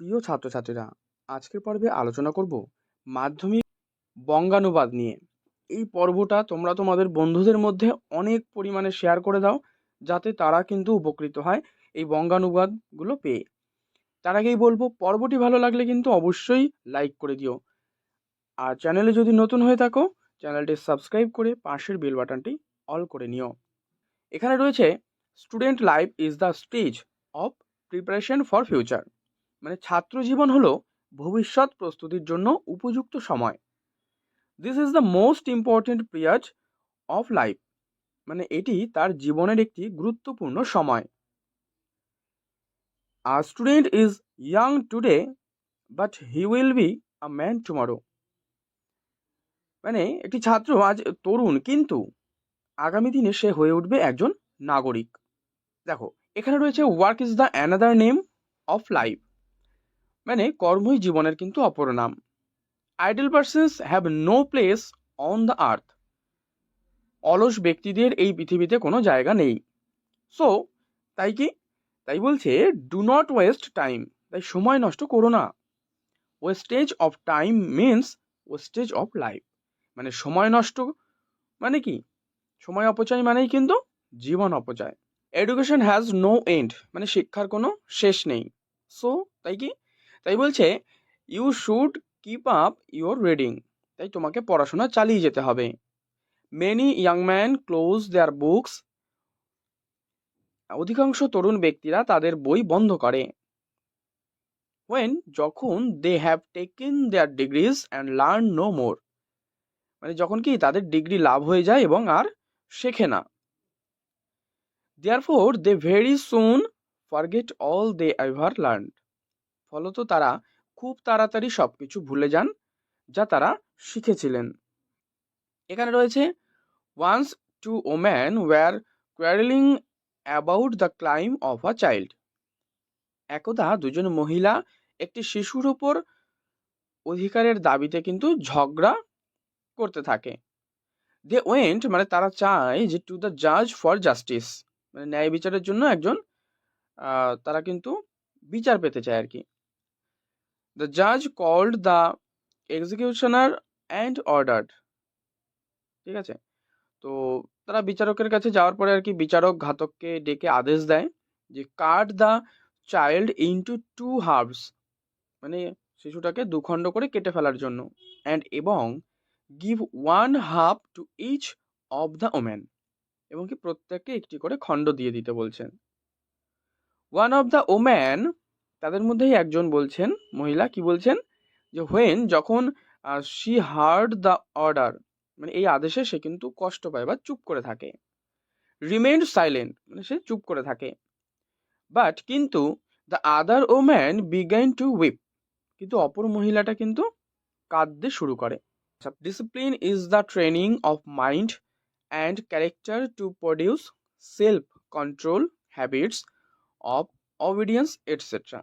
প্রিয় ছাত্রছাত্রীরা, আজকের পর্বে আলোচনা করব মাধ্যমিক বঙ্গানুবাদ নিয়ে। এই পর্বটা তোমরা তোমাদের বন্ধুদের মধ্যে অনেক পরিমাণে শেয়ার করে দাও, যাতে তারা কিন্তু উপকৃত হয় এই বঙ্গানুবাদগুলো পেয়ে। তার আগেই বলব, পর্বটি ভালো লাগলে কিন্তু অবশ্যই লাইক করে দিও। আর চ্যানেলে যদি নতুন হয়ে থাকো চ্যানেলটি সাবস্ক্রাইব করে পাশের বেল বাটনটি অল করে নিও। এখানে রয়েছে student life is the stage of preparation for future মানে ছাত্র জীবন হলো ভবিষ্যৎ প্রস্তুতির জন্য উপযুক্ত সময়। This is the most important period of life মানে এটি তার জীবনের একটি গুরুত্বপূর্ণ সময়। আর student is young today but he will be a man tomorrow মানে একটি ছাত্র আজ তরুণ, কিন্তু আগামী দিনে সে হয়ে উঠবে একজন নাগরিক। দেখো, এখানে রয়েছে work is the another name of life মানে কর্মই জীবনের কিন্তু অপর নাম idle persons have no place on the earth অলস ব্যক্তিদের এই পৃথিবীতে কোনো জায়গা নেই। সো তাই কি? তাই বলছে ডু নট ওয়েস্ট টাইম তাই সময় নষ্ট করো না। Wastage of time means wastage of life মানে সময় নষ্ট মানে কি? সময় অপচয় মানেই কিন্তু জীবন অপচয়। এডুকেশন হ্যাজ নো এন্ড মানে শিক্ষার কোনো শেষ নেই। সো তাই কি? তাই বলছে you should keep up your reading তাই তোমাকে পড়াশোনা চালিয়ে যেতে হবে। Many young man close their books অধিকাংশ তরুণ ব্যক্তিরা তাদের বই বন্ধ করে। ওয়েন যখন they have taken their degrees and learn no more মানে যখন কি তাদের ডিগ্রি লাভ হয়ে যায় এবং আর শেখে না। Therefore they very soon forget all they ever learn ফলত তারা খুব তাড়াতাড়ি সব কিছু ভুলে যান, যা তারা শিখেছিলেন। এখানে রয়েছে once two woman were quarrelling about the claim of a child একদা দুজন মহিলা একটি শিশুর উপর অধিকারের দাবিতে কিন্তু ঝগড়া করতে থাকে। দে ওয়েন্ট মানে তারা চায় যে টু দ্য জাজ ফর জাস্টিস মানে ন্যায় বিচারের জন্য একজন তারা কিন্তু বিচার পেতে চায় আর কি। দ্য জাজ called the executioner and ordered ঠিক আছে? তো তারা বিচারকের কাছে যাওয়ার পরে আর কি বিচারক ঘাতককে ডেকে আদেশ দেয় যে cut the child into two halves মানে শিশুটাকে দুখণ্ড করে কেটে ফেলার জন্য অ্যান্ড এবং give one half to each of the woman এবং কি প্রত্যেককে একটি করে খণ্ড দিয়ে দিতে বলছেন। ওয়ান অফ দ্য ওম্যান তাদের মধ্যেই একজন বলছেন, মহিলা কি বলছেন? যে হোয়েন যখন শি হার্ড দ্য অর্ডার মানে এই আদেশে সে কিন্তু কষ্ট পায় বা চুপ করে থাকে। রিমেন্ড সাইলেন্ট মানে সে চুপ করে থাকে। বাট কিন্তু the other woman began to weep কিন্তু অপর মহিলাটা কিন্তু কাঁদতে শুরু করে। Discipline is the training of mind and character to produce self control habits of obedience etcetera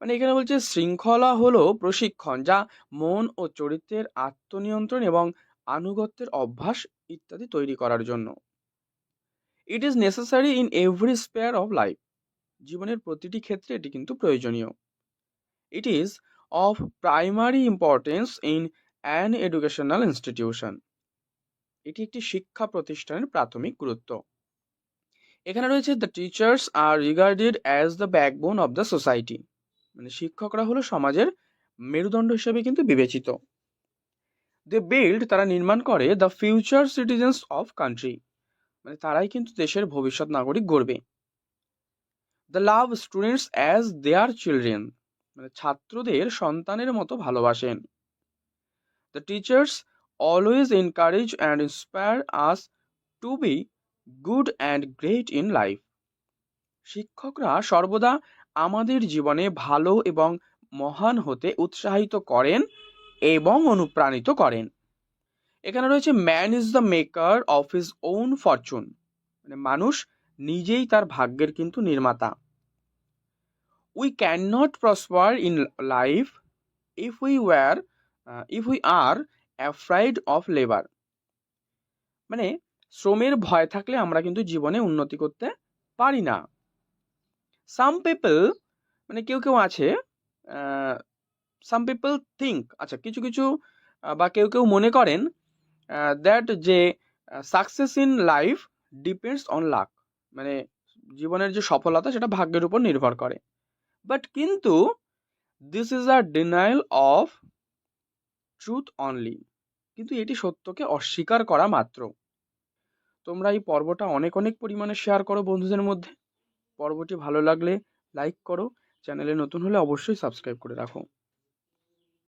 মানে এখানে বলছে শৃঙ্খলা হলো প্রশিক্ষণ, যা মন ও চরিত্রের আত্মনিয়ন্ত্রণ এবং আনুগত্যের অভ্যাস ইত্যাদি তৈরি করার জন্য। It is necessary in every sphere of life জীবনের প্রতিটি ক্ষেত্রে এটি কিন্তু প্রয়োজনীয়। It is of primary importance in an educational institution এটি একটি শিক্ষা প্রতিষ্ঠানের প্রাথমিক গুরুত্ব। এখানে রয়েছে the teachers are regarded as the backbone of the society মানে শিক্ষকরা হলো সমাজের মেরুদণ্ড হিসেবে কিন্তু বিবেচিত। দে বিল্ড তারা নির্মাণ করে the future citizens of country মানে তারাই কিন্তু দেশের ভবিষ্যৎ নাগরিক গড়বে। The love students as their children মানে ছাত্রদের সন্তানের মতো ভালোবাসেন। The teachers always encourage and inspire us to be good and great in life শিক্ষকরা সর্বদা আমাদের জীবনে ভালো এবং মহান হতে উৎসাহিত করেন এবং অনুপ্রাণিত করেন। এখানে রয়েছে man is the maker of his own fortune মানে মানুষ নিজেই তার ভাগ্যের কিন্তু নির্মাতা। We can not prosper in life if we were if we are afraid of labour মানে শ্রমের ভয় থাকলে আমরা কিন্তু জীবনে উন্নতি করতে পারি না। সাম পিপল মানে কেউ কেউ আছে সাম পিপল থিঙ্ক আচ্ছা কিছু কিছু বা কেউ কেউ মনে করেন দ্যাট যে success in life depends on luck মানে জীবনের যে সফলতা সেটা ভাগ্যের উপর নির্ভর করে। বাট কিন্তু this is a denial of truth only কিন্তু এটি সত্যকে অস্বীকার করা মাত্র। তোমরা এই পর্বটা অনেক অনেক পরিমাণে শেয়ার করো বন্ধুদের মধ্যে। পর্বটি ভালো লাগলে লাইক করো। চ্যানেলে নতুন হলে অবশ্যই সাবস্ক্রাইব করে রাখো।